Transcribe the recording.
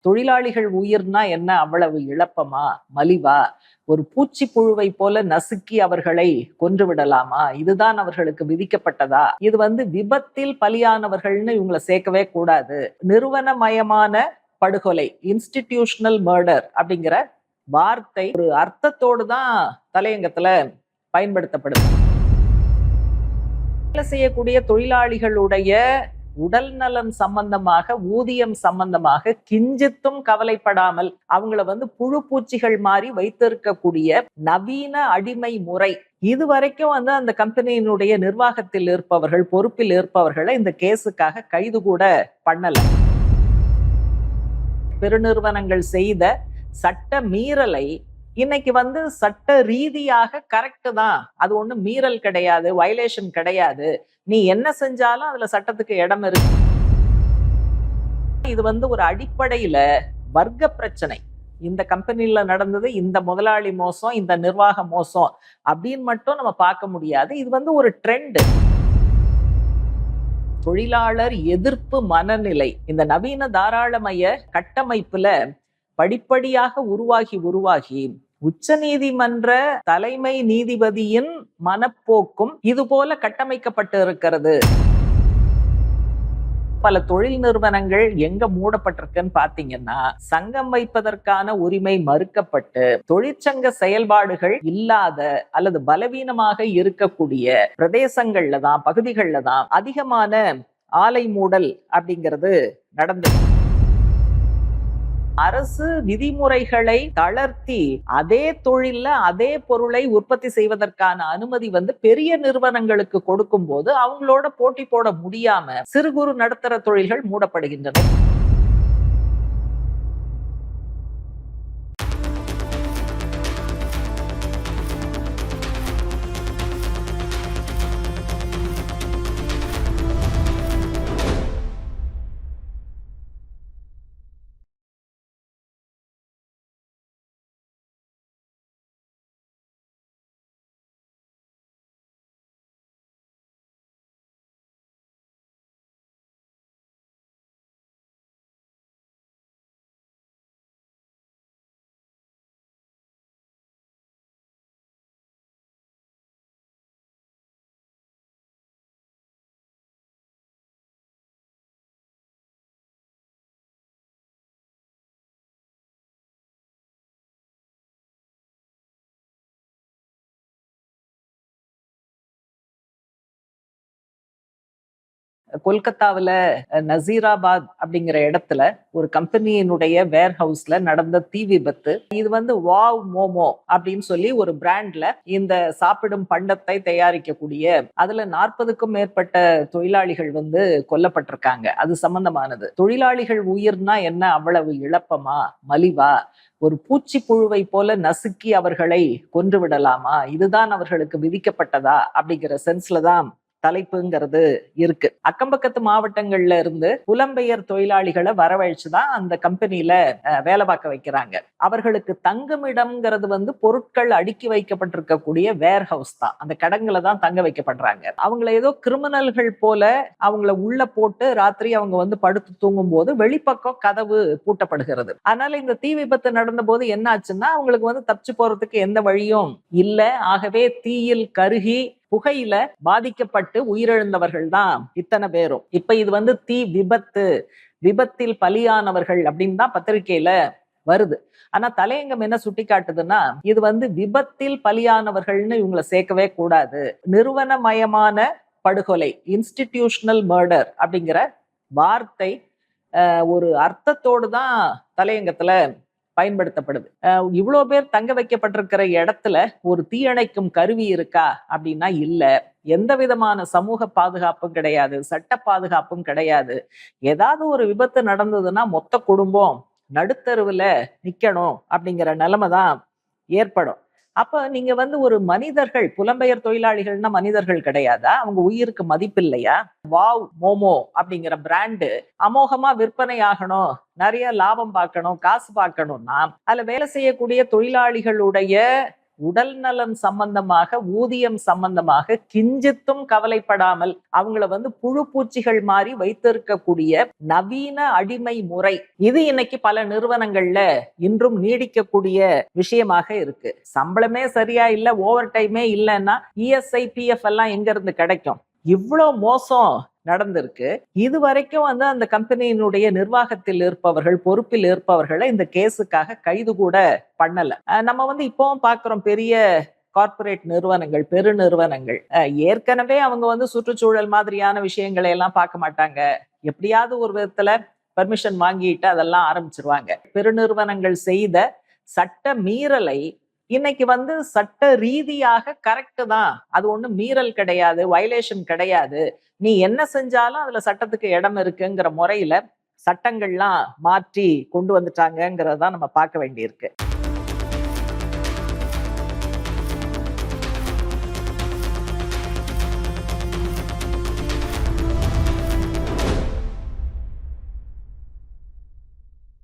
தொழிலாளிகள் உயிர்னா என்ன? அவ்வளவு இழப்பமா? மலிவா? ஒரு பூச்சி புழுவை போல நசுக்கி அவர்களை கொன்று விடலாமா? இதுதான் அவர்களுக்கு விதிக்கப்பட்டதா? இது வந்து விபத்தில் பலியானவர்கள்னு இவங்களை சேர்க்கவே கூடாது. நிறுவனமயமான படுகொலை இன்ஸ்டிடியூஷனல் மர்டர் அப்படிங்கிற வார்த்தை ஒரு அர்த்தத்தோடு தான் தலையங்கத்துல பயன்படுத்தப்படுது. வேலை செய்யக்கூடிய தொழிலாளிகளுடைய உடல் நலம் சம்பந்தமாக ஊதியம் சம்பந்தமாக கிஞ்சித்தும் கவலைப்படாமல் அவங்கள வந்து புழு பூச்சிகள் மாதிரி வைத்திருக்கக்கூடிய நவீன அடிமை முறை. இது வரைக்கும் வந்து அந்த கம்பெனியினுடைய நிர்வாகத்தில் இருப்பவர்கள் பொறுப்பில் இருப்பவர்களை இந்த கேஸுக்காக கைது கூட பண்ணல. பெருநிறுவனங்கள் செய்த சட்ட மீறலை இன்னைக்கு வந்து சட்ட ரீதியாக கரெக்ட் தான். அது ஒண்ணும் மீறல் கிடையாது வயலேஷன் கிடையாது. நீ என்ன செஞ்சாலும் அதுல சட்டத்துக்கு இடம் இருக்கு. இது வந்து ஒரு அடிப்படையில வர்க்க பிரச்சனை. இந்த கம்பெனில நடந்தது இந்த முதலாளி மோசம் இந்த நிர்வாக மோசம் அப்படின்னு மட்டும் நம்ம பார்க்க முடியாது. இது வந்து ஒரு ட்ரெண்ட் தொழிலாளர் எதிர்ப்பு மனநிலை. இந்த நவீன தாராளமய கட்டமைப்புல படிப்படியாக உருவாகி உருவாகி உச்ச நீதிமன்ற தலைமை நீதிபதியின் மனப்போக்கும் இது போல கட்டமைக்கப்பட்டு இருக்கிறது பல தொழில் நிறுவனங்கள் எங்க மூடப்பட்டிருக்குன்னு பாத்தீங்கன்னா சங்கம் வைப்பதற்கான உரிமை மறுக்கப்பட்டு தொழிற்சங்க செயல்பாடுகள் இல்லாத அல்லது பலவீனமாக இருக்கக்கூடிய பிரதேசங்கள்ல தான் பகுதிகளில் தான் அதிகமான ஆலை மூடல் அப்படிங்கிறது நடந்தது அரசு விதிமுறைகளை தளர்த்தி அதே தொழில்ல அதே பொருளை உற்பத்தி செய்வதற்கான அனுமதி வந்து பெரிய நிறுவனங்களுக்கு கொடுக்கும் போது அவங்களோட போட்டி போட முடியாம சிறு குறு நடுத்தர தொழில்கள் மூடப்படுகின்றன. கொல்கத்தாவுல நசீராபாத் அப்படிங்கிற இடத்துல ஒரு கம்பெனியினுடைய வேர் ஹவுஸ்ல நடந்த தீ விபத்து. இது வந்து வாவ் மோமோ அப்படின்னு சொல்லி ஒரு பிராண்ட்ல இந்த சாப்பிடும் பண்டத்தை தயாரிக்கக்கூடிய அதுல நாற்பதுக்கும் மேற்பட்ட தொழிலாளிகள் வந்து கொல்லப்பட்டிருக்காங்க. அது சம்பந்தமானது. தொழிலாளிகள் உயிர்னா என்ன? அவ்வளவு இழப்பமா? மலிவா? ஒரு பூச்சி புழுவை போல நசுக்கி அவர்களை கொன்று விடலாமா? இதுதான் அவர்களுக்கு விதிக்கப்பட்டதா? அப்படிங்கிற சென்ஸ்ல தான் தலைப்புங்கிறது இருக்கு. அக்கம்பக்கத்து மாவட்டங்கள்ல இருந்து புலம்பெயர் தொழிலாளிகளை வரவழைச்சுதான் அந்த கம்பெனில வேலை பார்க்க வைக்கிறாங்க. அவர்களுக்கு தங்குமிடம்ங்கிறது வந்து பொருட்கள் அடுக்கி வைக்கப்பட்டிருக்கக்கூடிய வேர் ஹவுஸ் தான். அந்த கடங்களை தான் தங்க வைக்கப்படுறாங்க. அவங்கள ஏதோ கிரிமினல்கள் போல அவங்கள உள்ள போட்டு ராத்திரி அவங்க வந்து படுத்து தூங்கும் போது வெளிப்பக்கம் கதவு பூட்டப்படுகிறது. அதனால இந்த தீ விபத்து நடந்த போது என்ன ஆச்சுன்னா அவங்களுக்கு வந்து தப்பிச்சு போறதுக்கு எந்த வழியும் இல்லை. ஆகவே தீயில் கருகி புகையில பாதிக்கப்பட்டு உயிரிழந்தவர்கள் தான் இத்தனை பேரும். இப்ப இது வந்து தீ விபத்து விபத்தில் பலியானவர்கள் அப்படின்னு தான் பத்திரிகையில வருது. ஆனா தலையங்கம் என்ன சுட்டி காட்டுதுன்னா இது வந்து விபத்தில் பலியானவர்கள்னு இவங்களை சேர்க்கவே கூடாது. நிறுவனமயமான படுகொலை இன்ஸ்டிடியூஷனல் மர்டர் அப்படிங்கிற வார்த்தை ஒரு அர்த்தத்தோடு தான் தலையங்கத்துல பயன்படுத்தப்படுது. அஹ், இவ்வளோ பேர் தங்க வைக்கப்பட்டிருக்கிற இடத்துல ஒரு தீயணைக்கும் கருவி இருக்கா அப்படின்னா இல்லை. எந்த விதமான சமூக பாதுகாப்பும் கிடையாது சட்ட பாதுகாப்பும் கிடையாது. ஏதாவது ஒரு விபத்து நடந்ததுன்னா மொத்த குடும்பம் நடுத்தருவில் நிற்கணும் அப்படிங்கிற நிலைமை தான் ஏற்படும். அப்ப நீங்க வந்து ஒரு மனிதர்கள் புலம்பெயர் தொழிலாளிகள்னா மனிதர்கள் கிடையாதா? அவங்க உயிருக்கு மதிப்பில்லையா? வாவ் மோமோ அப்படிங்கிற பிராண்டு அமோகமா விற்பனை ஆகணும் நிறைய லாபம் பார்க்கணும் காசு பார்க்கணும்னா அதுல வேலை செய்யக்கூடிய தொழிலாளிகளுடைய உடல் நலம் சம்பந்தமாக ஊதியம் சம்பந்தமாக கிஞ்சித்தும் கவலைப்படாமல் அவங்கள வந்து புழு பூச்சிகள் மாதிரி வைத்திருக்கக்கூடிய நவீன அடிமை முறை. இது இன்னைக்கு பல நிறுவனங்கள்ல இன்றும் நீடிக்கக்கூடிய விஷயமாக இருக்கு. சம்பளமே சரியா இல்ல ஓவர் டைமே இல்லைன்னா இஎஸ்ஐ பிஎஃப் எல்லாம் எங்க இருந்து கிடைக்கும்? இவ்வளோ மோசம். நடந்திருக்கு. இது வரைக்கும் வந்து அந்த கம்பெனியினுடைய நிர்வாகத்தில் இருப்பவர்கள் பொறுப்பில் இருப்பவர்களை இந்த கேஸுக்காக கைது கூட பண்ணல. நம்ம வந்து இப்பவும் பாக்குறோம் பெரிய கார்ப்பரேட் நிறுவனங்கள் பெரு நிறுவனங்கள். ஏற்கனவே அவங்க வந்து சுற்றுச்சூழல் மாதிரியான விஷயங்களை எல்லாம் பார்க்க மாட்டாங்க. எப்படியாவது ஒரு விதத்துல பர்மிஷன் வாங்கிட்டு அதெல்லாம் ஆரம்பிச்சிருவாங்க. பெருநிறுவனங்கள் செய்த சட்ட மீறலை இன்னைக்கு வந்து சட்ட ரீதியாக கரெக்டு தான். அது ஒன்றும் மீறல் கிடையாது வயலேஷன் கிடையாது. நீ என்ன செஞ்சாலும் அதுல சட்டத்துக்கு இடம் இருக்குங்கிற முறையில சட்டங்கள்லாம் மாற்றி கொண்டு வந்துட்டாங்கங்கிறத நம்ம பார்க்க வேண்டியிருக்கு.